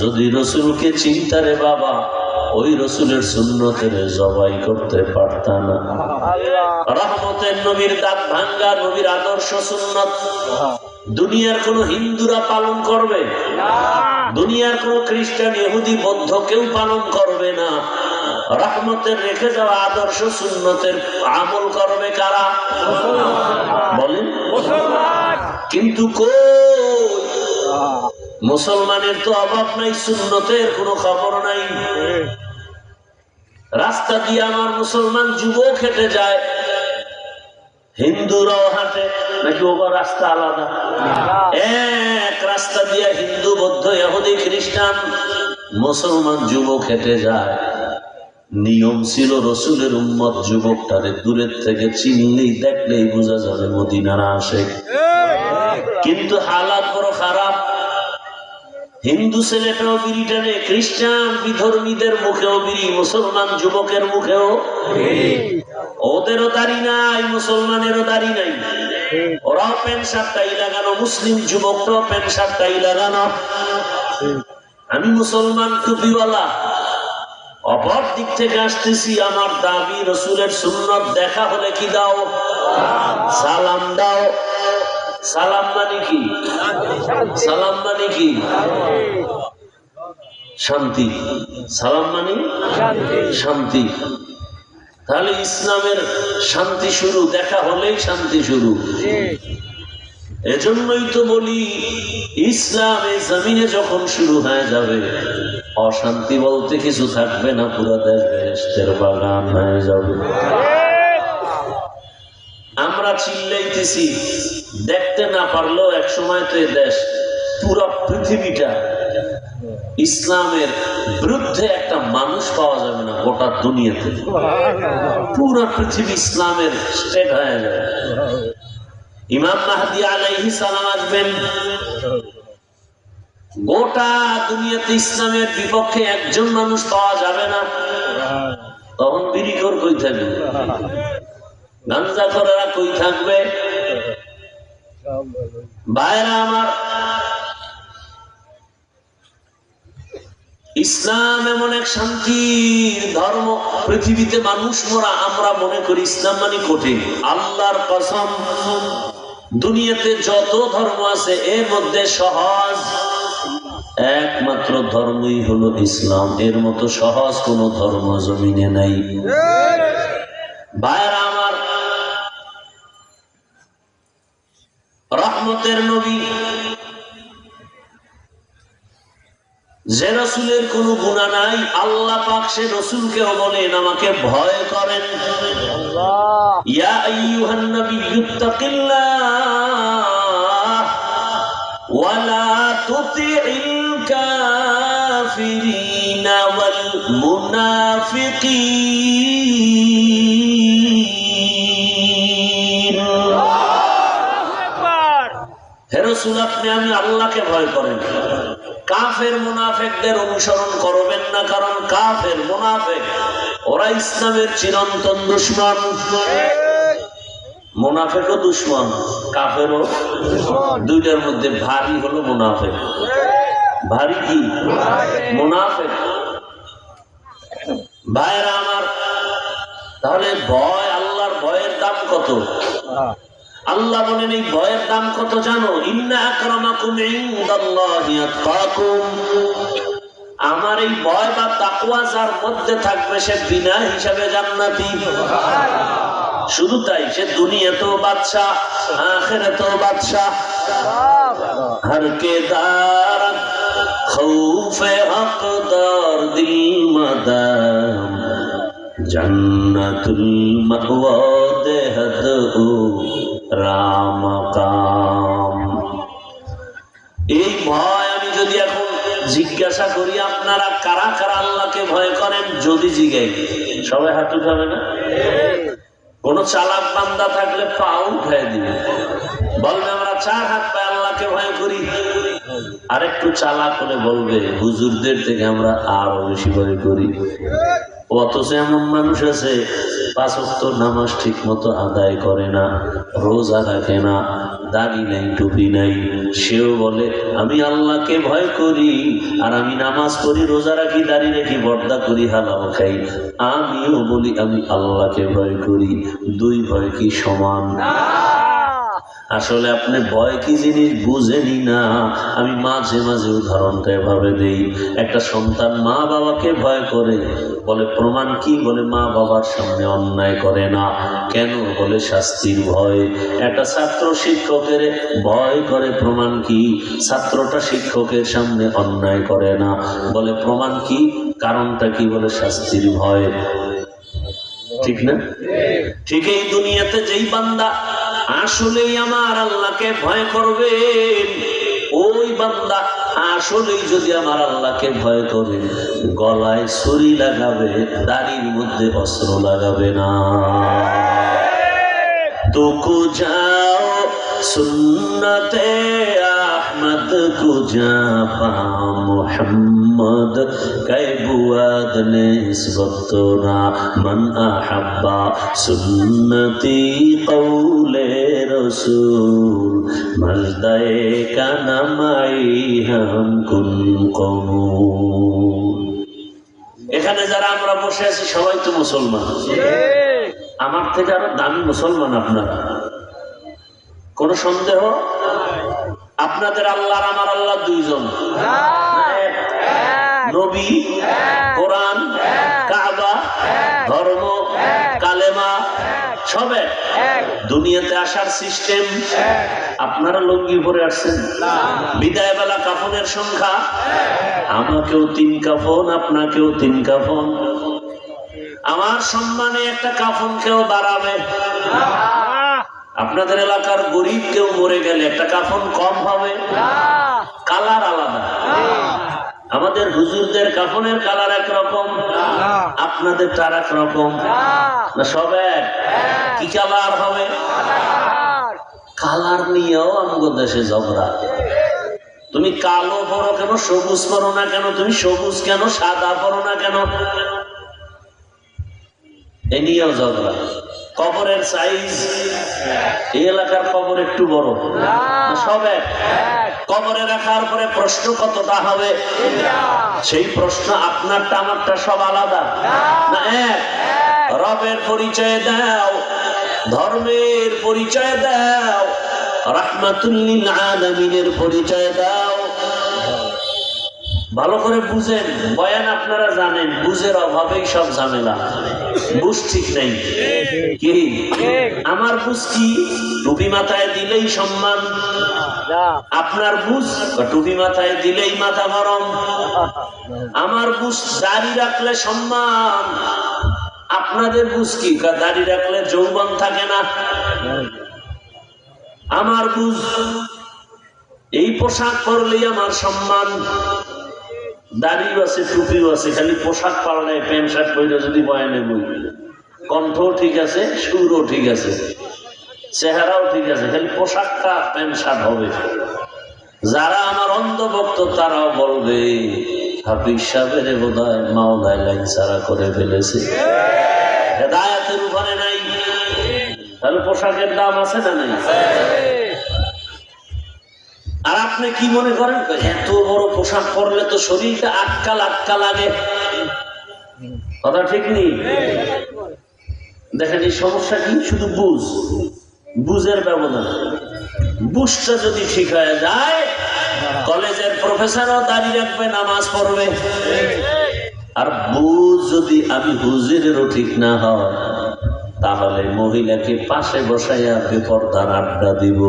যদি রসুলকে চিন্তারে বাবা ওই রসুলের সুন্নতের জবাই করতে পারতা না রহমতের নবীর দাঁত ভাঙ্গা নবীর আদর্শ সুন্নত। দুনিয়ার কোন হিন্দুরা পালন করবে? দুনিয়ার কোন খ্রিস্টান ইহুদি বৌদ্ধ কেউ পালন করবে না। রহমতের রেখে যাওয়া আদর্শ সুন্নতের আমল করবে কারা? বলেন। কিন্তু কই? মুসলমানের তো অভাব নাই, সুন্নতের কোনো খবর নাই। রাস্তা দিয়ে আমার মুসলমান যুবক হেঁটে যায়, হিন্দুরাও হাঁটে, নাকি ওবার রাস্তা আলাদা? এক রাস্তা দিয়ে হিন্দু, বৌদ্ধ, ইহুদি, খ্রিস্টান, মুসলমান যুবক হেঁটে যায়। নিয়ম ছিল রসুলের উম্মত যুবকটারে দূরের থেকে চিনলেই, দেখলেই বোঝা যাবে মদিনারা আসে। কিন্তু হালাত বড় খারাপ। হিন্দু ছেলেটাও বিড়ি টানে, খ্রিস্টান বিধর্মীদের মুখেও বিড়ি, মুসলমান যুবকের মুখেও ওদেরও দাড়ি নাই, মুসলমানেরও দাড়ি নাই। ওরাও প্যান্ট শার্টটাই লাগানো, মুসলিম যুবকটাও প্যান্ট শার্ট শার্টটাই লাগানো। আমি মুসলমান টুপিওয়ালা। অপর দিক থেকে আসতেছি, আমার দাবি রসুলের সুন্নত দেখা হলে কি দাও? সালাম দাও। সালাম মানে কি? সালাম মানে কি? শান্তি। সালাম মানে? শান্তি। তাহলে ইসলামের শান্তি শুরু, দেখা হলেই শান্তি শুরু। এজন্যই তো বলি, ইসলাম জমিনে যখন শুরু হয়ে যাবে, অশান্তি বলতে কিছু থাকবে না, পুরো দেশ বেহেস্তের বাগান হয়ে যাবে। আমরা চিল্লাইতেছি দেখতে না পারলেও এক সময় তো এ দেশ, পুরো পৃথিবীটা ইসলামের বিরুদ্ধে একটা মানুষ পাওয়া যাবে না গোটা দুনিয়াতে পুরো পৃথিবী ইসলামের স্টেট হয়ে যাবে। ইমাম মাহদি আলাইহি সালাম আসবেন। গোটা দুনিয়াতে ইসলামের বিপক্ষে একজন মানুষ পাওয়া যাবে না। তখন বিরিকর কই থাকবে? গাঞ্জা করারা কই থাকবে? বাইরা আমার ইসলাম এমন এক শান্তির ধর্ম। পৃথিবীতে মানুষ মোরা আমরা মনে করি ইসলাম মানে কঠিন। আল্লাহর কসম দুনিয়াতে যত ধর্ম আছে এর মধ্যে সহজ একমাত্র ধর্মই হলো ইসলাম। এর মতো সহজ কোন ধর্ম জমিনে নাই। ভাইরা আমার রহমতের নবী। যে রসুলের কোন গুণা নাই, আল্লাহ পাক সে রসুলকেও বলেন আমাকে ভয় করেন। রসুল, আপনি আমি আল্লাহকে ভয় করেন। কাফের মুনাফেকদের অনুসরণ করবেন না, কারণ কাফের মুনাফেক, ওরা ইসলামের চিরন্তন দুশ্মন। দুশ্মন দুইটার মধ্যে ভারী হলো মুনাফেক। ভারী কি? মুনাফেক। ভাইরা আমার, তাহলে ভয়, আল্লাহর ভয়ের দাম কত? আল্লাহ বলেন, এই ভয়ের দাম কত জানো? আমার এই ভয় বা তাকওয়া যার মধ্যে থাকবে, সে বিনা হিসাবে জান্নাতি। শুধু তাই, সে দুনিয়াতেও বাদশা আখিরাতেও বাদশা হর কে দার খৌফে হকদার দিল জন্নতুল মাওয়া দেহদ রাম কাম। এই ভয় আমি যদি এখন জিজ্ঞাসা করি, আপনারা কারা কারা আল্লাহকে ভয় করেন? যদি জিগাই, সবাই হাত উঠাবে না? কোন চালাক বান্দা থাকলে পা উঠাই দিবে। বলবে, আমরা চার হাত পায়ে আল্লাহকে ভয় করি। আর একটু চালাক হলে বলবে, হুজুরদের থেকে আমরা আরও বেশি ভয় করি। অথচ এমন মানুষ আছে পাঁচ ওয়াক্ত নামাজ ঠিক মতো আদায় করে না, রোজা রাখে না, দাড়ি নাই, টুপি নাই। সেও বলে, আমি আল্লাহকে ভয় করি, আর আমি নামাজ পড়ি, রোজা রাখি, দাড়ি রাখি বর্দা করি হালাও খাই। আমিও বলি, আমি আল্লাহকে ভয় করি। দুই ভয় কি সমান? আসলে আপনি ভয় কি জিনিস বুঝেনি না। আমি মাঝে মাঝে উদাহরণটা এভাবে দেই। একটা সন্তান মা বাবাকে ভয় করে বলে প্রমাণ কি? বলে মা বাবার সামনে অন্যায় করে না। কেন? বলে শাস্তির ভয়। একটা ছাত্র শিক্ষকের ভয় করে প্রমাণ কি? ছাত্রটা শিক্ষকের সামনে অন্যায় করে না। বলে প্রমাণ কি? কারণটা কি? বলে শাস্তির ভয়। ঠিক না? ঠিক এই দুনিয়াতে যেই বান্দা আসলেই আমার আল্লাহকে ভয় করবে ওই বান্দা আসলেই যদি আমার আল্লাহকে ভয় করে গলায় ছুরি লাগাবে দাড়ির মধ্যে অস্ত্র লাগাবে না। তুকু যাও সুন্নতে رحمت کو جا پا محمد کئی بواد نے اس وقت نا من احبا سنتی قول رسول مجدے کا نمائی ہم کن قبول এখানে যারা আমরা বসে আছি সবাই তো মুসলমান আমার থেকে আরও দামি মুসলমান আপনারা কোনো সন্দেহ আপনাদের আল্লাহ আমার আল্লাহ দুইজন। নবী কোরআন কাবা ধর্ম কালেমা সবে। দুনিয়াতে আসার সিস্টেম আপনারা লঙ্গি ভরে আসছেন। বিদায় বেলা কাফনের সংখ্যা। আমাকেও তিন কাফন আপনাকেও তিন কাফন। আমার সম্মানে একটা কাফন কেউ দাঁড়াবে আপনাদের এলাকার গরিব কেউ মরে গেলে একটা কাফন কম হবে? কালার আলাদা। আমাদের হুজুরদের কাফনের কালার একরকম আপনাদের তার এক রকম না সব এক। কি কালার হবে? কালার নিয়েও আমাদের দেশে ঝগড়া। তুমি কালো পরো কেন সবুজ পরো না কেন তুমি সবুজ কেন সাদা পরো না কেন? এ নিয়েও ঝগড়া। কবরের সাইজ এই এলাকার কবর একটু বড়। সব এক। কবরে রাখার পরে প্রশ্ন কতটা হবে? সেই প্রশ্ন আপনারটা আমারটা সব আলাদা। না। এক। রবের পরিচয় দাও। ধর্মের পরিচয় দাও। রাহমাতুল্লিল আলামিনের পরিচয় দাও। ভালো করে বুঝেন, বয়ান আপনারা জানেন, বুঝের অভাবেই সব ঝামেলা। বুঝ ঠিক নেই। কি? আমার বুঝ কি? টুপি মাথায় দিলেই সম্মান। আপনার বুঝ? টুপি মাথায় দিলেই মাথা গরম। আমার বুঝ দাড়ি রাখলে সম্মান। আপনাদের বুঝ কি? দাড়ি রাখলে যৌবন থাকে না। আমার বুঝ, এই পোশাক পরলেই আমার সম্মান। দাড়িও আছে টুপিও আছে, খালি পোশাক পাল্টায় প্যান্ট শার্ট পরে যদি বয়ানে বই কণ্ঠও ঠিক আছে, সুরও ঠিক আছে, চেহারাও ঠিক আছে, খালি পোশাকটা প্যান্ট শার্ট হবে। যারা আমার অন্ধভক্ত, তারাও বলবে, হাফিজ সাহেবের বোধ হয় লাইন সারা করে ফেলেছে। হেদায়াতের উপরে নাই। তাহলে পোশাকের দাম আছে না নাই? আর আপনি কি মনে করেন? এত বড় পোশাক পরলে তো শরীরটা আটকা আটকা লাগে। কথা ঠিক নেই? দেখেন, এই সমস্যা কি? শুধু বুঝ। বুঝের ব্যবধান। বুঝটা যদি ঠিক হয়ে যায়, কলেজের প্রফেসরও দাঁড়িয়ে রাখবে, নামাজ পড়বে। আর বুঝ যদি আমি হুজুরেরও ঠিক না হয়, তাহলে মহিলাকে পাশে বসাইয়া বেপরদার আড্ডা দিব।